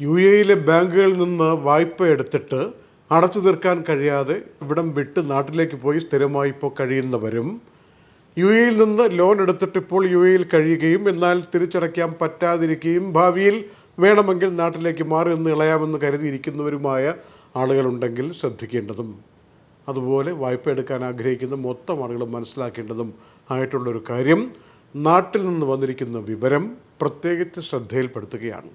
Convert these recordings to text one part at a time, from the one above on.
U എയിലെ ബാങ്കുകളിൽ നിന്ന് വായ്പ എടുത്തിട്ട് അടച്ചു തീർക്കാൻ കഴിയാതെ ഇവിടം വിട്ട് നാട്ടിലേക്ക് പോയി സ്ഥിരമായി ഇപ്പോൾ കഴിയുന്നവരും യു എയിൽ നിന്ന് ലോൺ എടുത്തിട്ട് ഇപ്പോൾ യു എയിൽ കഴിയുകയും എന്നാൽ തിരിച്ചടയ്ക്കാൻ പറ്റാതിരിക്കുകയും ഭാവിയിൽ വേണമെങ്കിൽ നാട്ടിലേക്ക് മാറി നിന്ന് ഇളയാമെന്ന് കരുതിയിരിക്കുന്നവരുമായ ആളുകളുണ്ടെങ്കിൽ ശ്രദ്ധിക്കേണ്ടതും അതുപോലെ വായ്പ എടുക്കാൻ ആഗ്രഹിക്കുന്ന മൊത്തം ആളുകളും മനസ്സിലാക്കേണ്ടതും ആയിട്ടുള്ളൊരു കാര്യം നാട്ടിൽ നിന്ന് വന്നിരിക്കുന്ന വിവരം പ്രത്യേകിച്ച് ശ്രദ്ധയിൽപ്പെടുത്തുകയാണ്.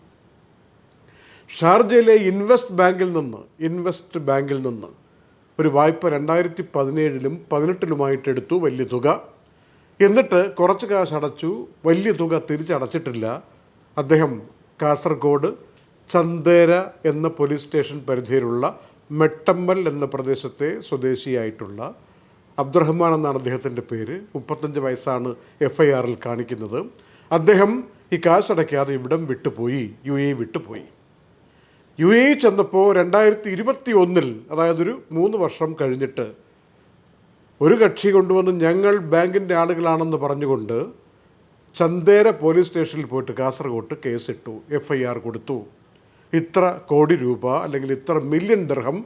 ഷാർജയിലെ ഇൻവെസ്റ്റ് ബാങ്കിൽ നിന്ന് ഇൻവെസ്റ്റ് ബാങ്കിൽ നിന്ന് ഒരു വായ്പ രണ്ടായിരത്തി പതിനേഴിലും പതിനെട്ടിലുമായിട്ട് എടുത്തു വലിയ തുക. എന്നിട്ട് കുറച്ച് കാശ് അടച്ചു വലിയ തുക തിരിച്ചടച്ചിട്ടില്ല. അദ്ദേഹം കാസർഗോഡ് ചന്ദേര എന്ന പോലീസ് സ്റ്റേഷൻ പരിധിയിലുള്ള മെട്ടമ്പൽ എന്ന പ്രദേശത്തെ സ്വദേശിയായിട്ടുള്ള അബ്ദുറഹ്മാൻ എന്നാണ് അദ്ദേഹത്തിന്റെ പേര്. മുപ്പത്തഞ്ച് വയസ്സാണ് എഫ് ഐ ആറിൽ കാണിക്കുന്നത്. അദ്ദേഹം ഈ കാശ് അടയ്ക്കാതെ ഇവിടം വിട്ടുപോയി യു എ വിട്ടുപോയി. യു എ ചെന്നപ്പോൾ രണ്ടായിരത്തി ഇരുപത്തി ഒന്നിൽ അതായത് ഒരു മൂന്ന് വർഷം കഴിഞ്ഞിട്ട് ഒരു കക്ഷി കൊണ്ടുവന്ന് ഞങ്ങൾ ബാങ്കിന്റെ ആളുകളാണെന്ന് പറഞ്ഞുകൊണ്ട് ചന്ദേര പോലീസ് സ്റ്റേഷനിൽ പോയിട്ട് കാസർഗോട്ട് കേസിട്ടു എഫ് ഐ ആർ കൊടുത്തു. ഇത്ര കോടി രൂപ അല്ലെങ്കിൽ ഇത്ര മില്യൺ ദർഹം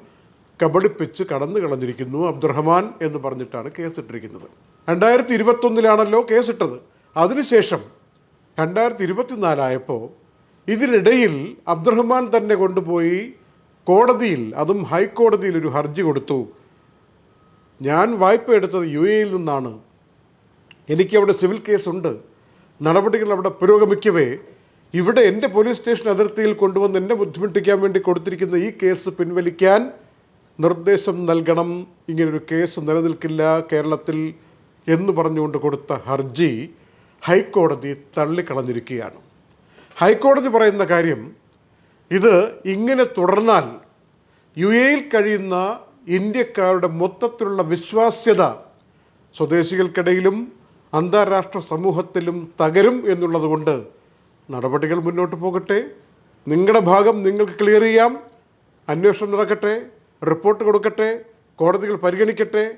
കബളിപ്പിച്ച് കടന്നു കളഞ്ഞിരിക്കുന്നു അബ്ദുറഹ്മാൻ എന്ന് പറഞ്ഞിട്ടാണ് കേസിട്ടിരിക്കുന്നത്. രണ്ടായിരത്തി ഇരുപത്തൊന്നിലാണല്ലോ കേസിട്ടത്. അതിനുശേഷം രണ്ടായിരത്തി ഇരുപത്തിനാലായപ്പോൾ ഇതിനിടയിൽ അബ്ദുറഹ്മാൻ തന്നെ കൊണ്ടുപോയി കോടതിയിൽ അതും ഹൈക്കോടതിയിൽ ഒരു ഹർജി കൊടുത്തു. ഞാൻ വായ്പ എടുത്തത് യു എയിൽ നിന്നാണ്. എനിക്കവിടെ സിവിൽ കേസുണ്ട്. നടപടികൾ അവിടെ പുരോഗമിക്കവേ. ഇവിടെ എന്റെ പോലീസ് സ്റ്റേഷൻ അതിർത്തിയിൽ കൊണ്ടുവന്ന് എന്നെ ബുദ്ധിമുട്ടിക്കാൻ വേണ്ടി കൊടുത്തിരിക്കുന്ന ഈ കേസ് പിൻവലിക്കാൻ നിർദ്ദേശം നൽകണം. ഇങ്ങനൊരു കേസ് നിലനിൽക്കില്ല കേരളത്തിൽ എന്ന് പറഞ്ഞുകൊണ്ട് കൊടുത്ത ഹർജി ഹൈക്കോടതി തള്ളിക്കളഞ്ഞിരിക്കുകയാണ്. ഹൈക്കോടതി പറയുന്ന കാര്യം ഇത് ഇങ്ങനെ തുടർന്നാൽ യു എയിൽ കഴിയുന്ന ഇന്ത്യക്കാരുടെ മൊത്തത്തിലുള്ള വിശ്വാസ്യത സ്വദേശികൾക്കിടയിലും അന്താരാഷ്ട്ര സമൂഹത്തിലും തകരും എന്നുള്ളതുകൊണ്ട് നടപടികൾ മുന്നോട്ട് പോകട്ടെ. നിങ്ങളുടെ ഭാഗം നിങ്ങൾക്ക് ക്ലിയർ ചെയ്യാം. അന്വേഷണം നടക്കട്ടെ. റിപ്പോർട്ട് കൊടുക്കട്ടെ. കോടതികൾ പരിഗണിക്കട്ടെ.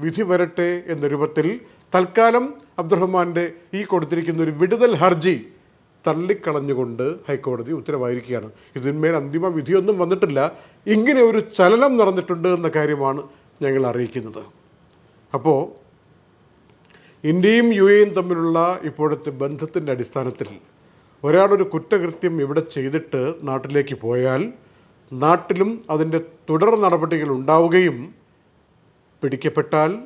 വിധി വരട്ടെ എന്ന രൂപത്തിൽ തൽക്കാലം അബ്ദുറഹ്മാന്റെ ഈ കൊടുത്തിരിക്കുന്ന ഒരു വിടുതൽ ഹർജി തള്ളിക്കളഞ്ഞുകൊണ്ട് ഹൈക്കോടതി ഉത്തരവായിരിക്കുകയാണ്. ഇതിന്മേൽ അന്തിമ വിധിയൊന്നും വന്നിട്ടില്ല. ഇങ്ങനെ ഒരു ചലനം നടന്നിട്ടുണ്ട് എന്ന കാര്യമാണ് ഞങ്ങൾ അറിയിക്കുന്നത്. അപ്പോൾ ഇന്ത്യയും യു എയും തമ്മിലുള്ള ഇപ്പോഴത്തെ ബന്ധത്തിന്റെ അടിസ്ഥാനത്തിൽ ഒരാളൊരു കുറ്റകൃത്യം ഇവിടെ ചെയ്തിട്ട് നാട്ടിലേക്ക് പോയാൽ നാട്ടിലും അതിന്റെ തുടർ നടപടികൾ ഉണ്ടാവുകയും പിടിക്കപ്പെട്ടാൽ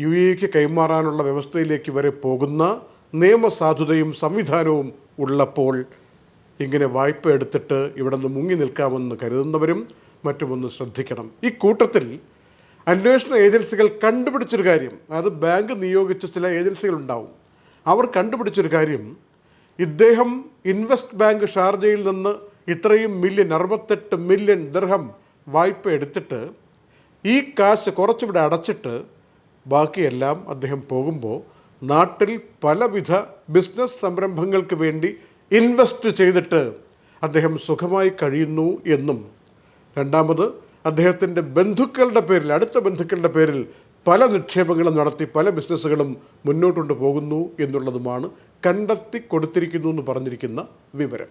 യു എക്ക് കൈമാറാനുള്ള വ്യവസ്ഥയിലേക്ക് വരെ പോകുന്ന നിയമസാധുതയും സംവിധാനവും ഉള്ളപ്പോൾ ഇങ്ങനെ വായ്പ എടുത്തിട്ട് ഇവിടെ നിന്ന് മുങ്ങി നിൽക്കാമെന്ന് കരുതുന്നവരും മറ്റുമൊന്ന് ശ്രദ്ധിക്കണം. ഈ കൂട്ടത്തിൽ അന്വേഷണ ഏജൻസികൾ കണ്ടുപിടിച്ചൊരു കാര്യം അത് ബാങ്ക് നിയോഗിച്ച ചില ഏജൻസികൾ ഉണ്ടാവും അവർ കണ്ടുപിടിച്ചൊരു കാര്യം ഇദ്ദേഹം ഇൻവെസ്റ്റ് ബാങ്ക് ഷാർജയിൽ നിന്ന് ഇത്രയും മില്യൺ അറുപത്തെട്ട് മില്യൺ ദർഹം വായ്പ എടുത്തിട്ട് ഈ കാശ് കുറച്ചിവിടെ അടച്ചിട്ട് ബാക്കിയെല്ലാം അദ്ദേഹം പോകുമ്പോൾ നാട്ടിൽ പലവിധ ബിസിനസ് സംരംഭങ്ങൾക്ക് വേണ്ടി ഇൻവെസ്റ്റ് ചെയ്തിട്ട് അദ്ദേഹം സുഖമായി കഴിയുന്നു എന്നും. രണ്ടാമത് അദ്ദേഹത്തിന്റെ ബന്ധുക്കളുടെ പേരിൽ അടുത്ത ബന്ധുക്കളുടെ പേരിൽ പല നിക്ഷേപങ്ങളും നടത്തി പല ബിസിനസ്സുകളും മുന്നോട്ടുകൊണ്ട് പോകുന്നു എന്നുള്ളതുമാണ് കണ്ടെത്തി കൊടുത്തിരിക്കുന്നു എന്ന് പറഞ്ഞിരിക്കുന്ന വിവരം.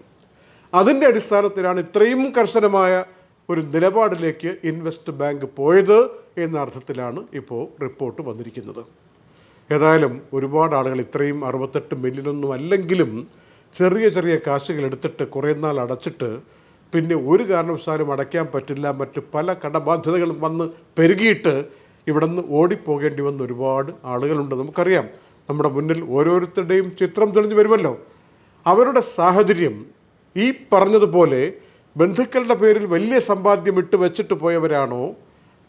അതിന്റെ അടിസ്ഥാനത്തിലാണ് ഇത്രയും കർശനമായ ഒരു നിലപാടിലേക്ക് ഇൻവെസ്റ്റ് ബാങ്ക് പോയത് എന്ന അർത്ഥത്തിലാണ് ഇപ്പോൾ റിപ്പോർട്ട് വന്നിരിക്കുന്നത്. ഏതായാലും ഒരുപാട് ആളുകൾ ഇത്രയും അറുപത്തെട്ട് മില്യനൊന്നും അല്ലെങ്കിലും ചെറിയ ചെറിയ കാശുകൾ എടുത്തിട്ട് കുറേ നാൾ അടച്ചിട്ട് പിന്നെ ഒരു കാരണവശാലും അടയ്ക്കാൻ പറ്റില്ല മറ്റ് പല കടബാധ്യതകളും വന്ന് പെരുകിയിട്ട് ഇവിടെ നിന്ന് ഓടിപ്പോകേണ്ടി വന്ന ഒരുപാട് ആളുകളുണ്ട്. നമുക്കറിയാം നമ്മുടെ മുന്നിൽ ഓരോരുത്തരുടെയും ചിത്രം തെളിഞ്ഞു വരുമല്ലോ. അവരുടെ സാഹചര്യം ഈ പറഞ്ഞതുപോലെ ബന്ധുക്കളുടെ പേരിൽ വലിയ സമ്പാദ്യം ഇട്ട് വെച്ചിട്ട് പോയവരാണോ?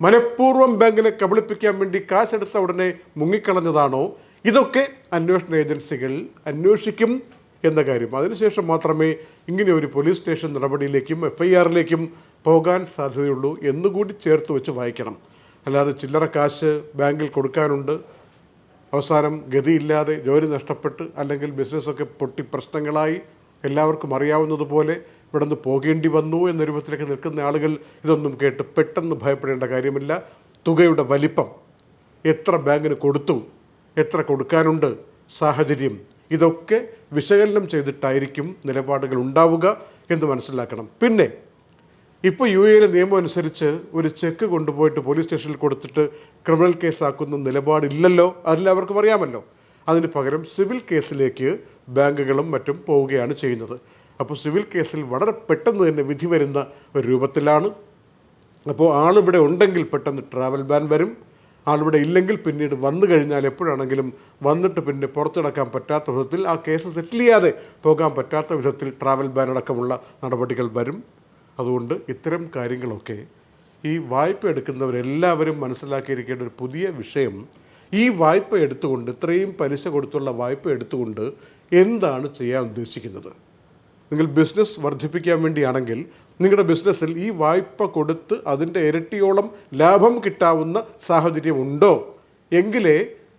മനഃപൂർവം ബാങ്കിനെ കബളിപ്പിക്കാൻ വേണ്ടി കാശെടുത്ത ഉടനെ മുങ്ങിക്കളഞ്ഞതാണോ? ഇതൊക്കെ അന്വേഷണ ഏജൻസികൾ അന്വേഷിക്കും എന്ന കാര്യം. അതിനുശേഷം മാത്രമേ ഇങ്ങനെ ഒരു പോലീസ് സ്റ്റേഷൻ നടപടിയിലേക്കും എഫ് ഐ ആറിലേക്കും പോകാൻ സാധ്യതയുള്ളൂ എന്നുകൂടി ചേർത്ത് വെച്ച് വായിക്കണം. അല്ലാതെ ചില്ലറ കാശ് ബാങ്കിൽ കൊടുക്കാനുണ്ട്. അവസാനം ഗതിയില്ലാതെ ജോലി നഷ്ടപ്പെട്ട് അല്ലെങ്കിൽ ബിസിനസ്സൊക്കെ പൊട്ടി പ്രശ്നങ്ങളായി എല്ലാവർക്കും അറിയാവുന്നതുപോലെ ഇവിടെ നിന്ന് പോകേണ്ടി വന്നു എന്ന രൂപത്തിലേക്ക് നിൽക്കുന്ന ആളുകൾ ഇതൊന്നും കേട്ട് പെട്ടെന്ന് ഭയപ്പെടേണ്ട കാര്യമില്ല. തുകയുടെ വലിപ്പം എത്ര ബാങ്കിന് കൊടുത്തു എത്ര കൊടുക്കാനുണ്ട് സാഹചര്യം ഇതൊക്കെ വിശകലനം ചെയ്തിട്ടായിരിക്കും നിലപാടുകൾ ഉണ്ടാവുക എന്ന് മനസ്സിലാക്കണം. പിന്നെ ഇപ്പോൾ യു എയിലെ നിയമം അനുസരിച്ച് ഒരു ചെക്ക് കൊണ്ടുപോയിട്ട് പോലീസ് സ്റ്റേഷനിൽ കൊടുത്തിട്ട് ക്രിമിനൽ കേസാക്കുന്ന നിലപാടില്ലല്ലോ. അതെല്ലാവർക്കും അറിയാമല്ലോ. അതിന് പകരം സിവിൽ കേസിലേക്ക് ബാങ്കുകളും മറ്റും പോവുകയാണ് ചെയ്യുന്നത്. അപ്പോൾ സിവിൽ കേസിൽ വളരെ പെട്ടെന്ന് തന്നെ വിധി വരുന്ന ഒരു രൂപത്തിലാണ്. അപ്പോൾ ആളിവിടെ ഉണ്ടെങ്കിൽ പെട്ടെന്ന് ട്രാവൽ ബാൻ വരും. ആളിവിടെ ഇല്ലെങ്കിൽ പിന്നീട് വന്നു കഴിഞ്ഞാൽ എപ്പോഴാണെങ്കിലും വന്നിട്ട് പിന്നെ പുറത്തിടക്കാൻ പറ്റാത്ത വിധത്തിൽ ആ കേസ് സെറ്റിൽ ചെയ്യാതെ പോകാൻ പറ്റാത്ത വിധത്തിൽ ട്രാവൽ ബാൻ അടക്കമുള്ള നടപടികൾ വരും. അതുകൊണ്ട് ഇത്തരം കാര്യങ്ങളൊക്കെ ഈ വായ്പ എടുക്കുന്നവരെല്ലാവരും മനസ്സിലാക്കിയിരിക്കേണ്ട ഒരു പുതിയ വിഷയം ഈ വായ്പ എടുത്തുകൊണ്ട് ഇത്രയും പലിശ കൊടുത്തുള്ള വായ്പ എടുത്തുകൊണ്ട് എന്താണ് ചെയ്യാൻ ഉദ്ദേശിക്കുന്നത്? നിങ്ങൾ ബിസിനസ് വർദ്ധിപ്പിക്കാൻ വേണ്ടിയാണെങ്കിൽ നിങ്ങളുടെ ബിസിനസ്സിൽ ഈ വായ്പ കൊടുത്ത് അതിന്റെ ഇരട്ടിയോളം ലാഭം കിട്ടാവുന്ന സാഹചര്യം ഉണ്ടോ? എങ്കിലേ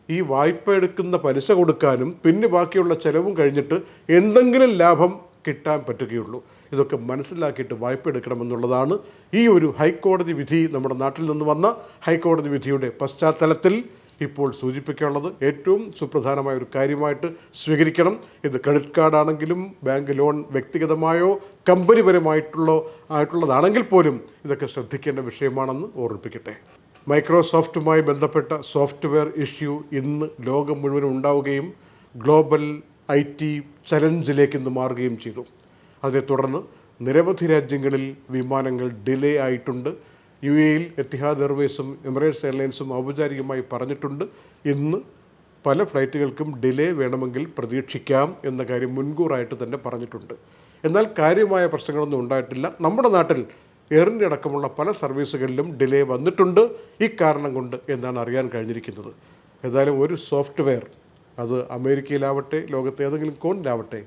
ഈ വായ്പ എടുക്കുന്ന പലിശ കൊടുക്കാനും പിന്നെ ബാക്കിയുള്ള ചിലവും കഴിഞ്ഞിട്ട് എന്തെങ്കിലും ലാഭം കിട്ടാൻ പറ്റുകയുള്ളൂ. ഇതൊക്കെ മനസ്സിലാക്കിയിട്ട് വായ്പ എടുക്കണമെന്നുള്ളതാണ് ഈ ഒരു ഹൈക്കോടതി വിധി നമ്മുടെ നാട്ടിൽ നിന്ന് വന്ന ഹൈക്കോടതി വിധിയുടെ പശ്ചാത്തലത്തിൽ ഇപ്പോൾ സൂചിപ്പിക്കാനുള്ളത് ഏറ്റവും സുപ്രധാനമായ ഒരു കാര്യമായിട്ട് സ്വീകരിക്കണം. ഇത് ക്രെഡിറ്റ് കാർഡ് ആണെങ്കിലും ബാങ്ക് ലോൺ വ്യക്തിഗതമായോ കമ്പനിപരമായിട്ടുള്ള ആയിട്ടുള്ളതാണെങ്കിൽ പോലും ഇതൊക്കെ ശ്രദ്ധിക്കേണ്ട വിഷയമാണെന്ന് ഓർമ്മിപ്പിക്കട്ടെ. മൈക്രോസോഫ്റ്റുമായി ബന്ധപ്പെട്ട സോഫ്റ്റ്വെയർ ഇഷ്യൂ ഇന്ന് ലോകം മുഴുവൻ ഉണ്ടാവുകയും ഗ്ലോബൽ ഐ ടി ചലഞ്ചിലേക്ക് ഇന്ന് മാറുകയും ചെയ്തു. അതേ തുടർന്ന് നിരവധി രാജ്യങ്ങളിൽ വിമാനങ്ങൾ ഡിലേ ആയിട്ടുണ്ട്. യു എയിൽ എത്തിഹാദ് എയർവേസും എമിറേറ്റ്സ് എയർലൈൻസും ഔപചാരികമായി പറഞ്ഞിട്ടുണ്ട്. ഇന്ന് പല ഫ്ലൈറ്റുകൾക്കും ഡിലേ വേണമെങ്കിൽ പ്രതീക്ഷിക്കാം എന്ന കാര്യം മുൻകൂറായിട്ട് തന്നെ പറഞ്ഞിട്ടുണ്ട്. എന്നാൽ കാര്യമായ പ്രശ്നങ്ങളൊന്നും ഉണ്ടായിട്ടില്ല. നമ്മുടെ നാട്ടിൽ എയർ ഇന്ത്യ അടക്കമുള്ള പല സർവീസുകളിലും ഡിലേ വന്നിട്ടുണ്ട്. ഈ കാരണം കൊണ്ട് എന്നാണ് അറിയാൻ കഴിഞ്ഞിരിക്കുന്നത്. ഏതായാലും ഒരു സോഫ്റ്റ്വെയർ അത് അമേരിക്കയിലാവട്ടെ ലോകത്തെ ഏതെങ്കിലും കോണിലാവട്ടെ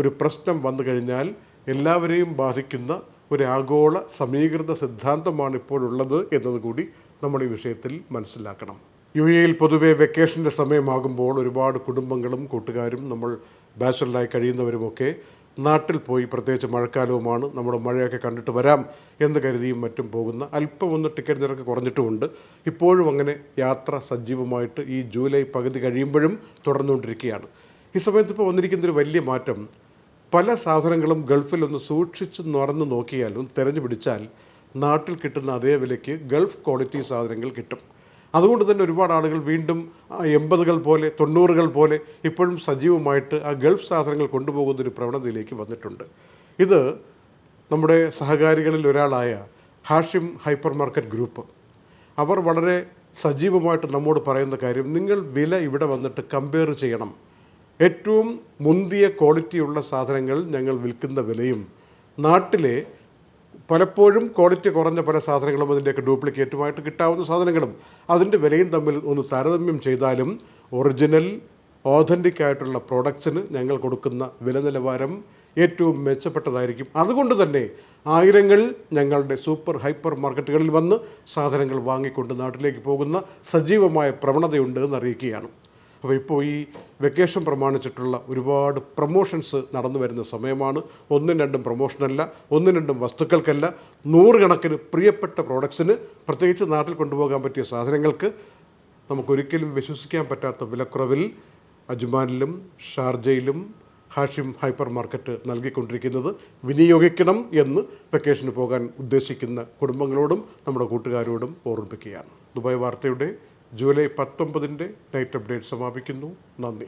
ഒരു പ്രശ്നം വന്നു കഴിഞ്ഞാൽ എല്ലാവരെയും ബാധിക്കുന്ന ഒരു ആഗോള സമീകൃത സിദ്ധാന്തമാണ് ഇപ്പോഴുള്ളത് എന്നതുകൂടി നമ്മൾ ഈ വിഷയത്തിൽ മനസ്സിലാക്കണം. യു എയിൽ പൊതുവെ വെക്കേഷന്റെ സമയമാകുമ്പോൾ ഒരുപാട് കുടുംബങ്ങളും കൂട്ടുകാരും നമ്മൾ ബാച്ചലറായി കഴിയുന്നവരുമൊക്കെ നാട്ടിൽ പോയി പ്രത്യേകിച്ച് മഴക്കാലവുമാണ് നമ്മുടെ മഴയൊക്കെ കണ്ടിട്ട് വരാം എന്ന് കരുതിയും മറ്റും പോകുന്ന അല്പം ഒന്ന് ടിക്കറ്റ് നിരക്ക് കുറഞ്ഞിട്ടുമുണ്ട്. ഇപ്പോഴും അങ്ങനെ യാത്ര സജീവമായിട്ട് ഈ ജൂലൈ പകുതി കഴിയുമ്പോഴും തുടർന്നുകൊണ്ടിരിക്കുകയാണ്. ഈ സമയത്ത് ഇപ്പോൾ വന്നിരിക്കുന്നൊരു വലിയ മാറ്റം പല സാധനങ്ങളും ഗൾഫിൽ ഒന്ന് സൂക്ഷിച്ച് തുറന്ന് നോക്കിയാൽ തിരഞ്ഞു പിടിച്ചാൽ നാട്ടിൽ കിട്ടുന്ന അതേ വിലയ്ക്ക് ഗൾഫ് ക്വാളിറ്റി സാധനങ്ങൾ കിട്ടും. അതുകൊണ്ട് തന്നെ ഒരുപാട് ആളുകൾ വീണ്ടും എൺപതുകൾ പോലെ തൊണ്ണൂറുകൾ പോലെ ഇപ്പോഴും സജീവമായിട്ട് ആ ഗൾഫ് സാധനങ്ങൾ കൊണ്ടുപോകുന്ന ഒരു പ്രവണതയിലേക്ക് വന്നിട്ടുണ്ട്. ഇത് നമ്മുടെ സഹകാരികളിൽ ഒരാളായ ഹാഷിം ഹൈപ്പർ മാർക്കറ്റ് ഗ്രൂപ്പ്. അവർ വളരെ സജീവമായിട്ട് നമ്മോട് പറയുന്ന കാര്യം നിങ്ങൾ വില ഇവിടെ വന്നിട്ട് കമ്പയർ ചെയ്യണം. ഏറ്റവും മുന്തിയ ക്വാളിറ്റിയുള്ള സാധനങ്ങൾ ഞങ്ങൾ വിൽക്കുന്ന വിലയും നാട്ടിലെ പലപ്പോഴും ക്വാളിറ്റി കുറഞ്ഞ പല സാധനങ്ങളും അതിന്റെയൊക്കെ ഡ്യൂപ്ലിക്കേറ്റുമായിട്ട് കിട്ടാവുന്ന സാധനങ്ങളും അതിന്റെ വിലയും തമ്മിൽ ഒന്ന് താരതമ്യം ചെയ്താലും ഒറിജിനൽ ഓഥന്റിക് ആയിട്ടുള്ള പ്രൊഡക്ട്സിന് ഞങ്ങൾ കൊടുക്കുന്ന വില നിലവാരം ഏറ്റവും മെച്ചപ്പെട്ടതായിരിക്കും. അതുകൊണ്ട് തന്നെ ആയിരങ്ങൾ ഞങ്ങളുടെ സൂപ്പർ ഹൈപ്പർ മാർക്കറ്റുകളിൽ വന്ന് സാധനങ്ങൾ വാങ്ങിക്കൊണ്ട് നാട്ടിലേക്ക് പോകുന്ന സജീവമായ പ്രവണതയുണ്ട് എന്ന് അറിയിക്കുകയാണ്. അപ്പോൾ ഇപ്പോൾ ഈ വെക്കേഷൻ പ്രമാണിച്ചിട്ടുള്ള ഒരുപാട് പ്രൊമോഷൻസ് നടന്നു വരുന്ന സമയമാണ്. ഒന്നും രണ്ടും പ്രൊമോഷനല്ല ഒന്നും രണ്ടും വസ്തുക്കൾക്കല്ല. നൂറുകണക്കിന് പ്രിയപ്പെട്ട പ്രോഡക്ട്സിന് പ്രത്യേകിച്ച് നാട്ടിൽ കൊണ്ടുപോകാൻ പറ്റിയ സാധനങ്ങൾക്ക് നമുക്കൊരിക്കലും വിശ്വസിക്കാൻ പറ്റാത്ത വിലക്കുറവിൽ അജ്മാനിലും ഷാർജയിലും ഹാഷിം ഹൈപ്പർ മാർക്കറ്റ് നൽകിക്കൊണ്ടിരിക്കുന്നത് വിനിയോഗിക്കണം എന്ന് വെക്കേഷന് പോകാൻ ഉദ്ദേശിക്കുന്ന കുടുംബങ്ങളോടും നമ്മുടെ കൂട്ടുകാരോടും ഓർമ്മിപ്പിക്കുകയാണ്. ദുബായ് വാർത്തയുടെ ജൂലൈ പത്തൊമ്പതിന്റെ നൈറ്റ് അപ്ഡേറ്റ് സമാപിക്കുന്നു. നന്ദി.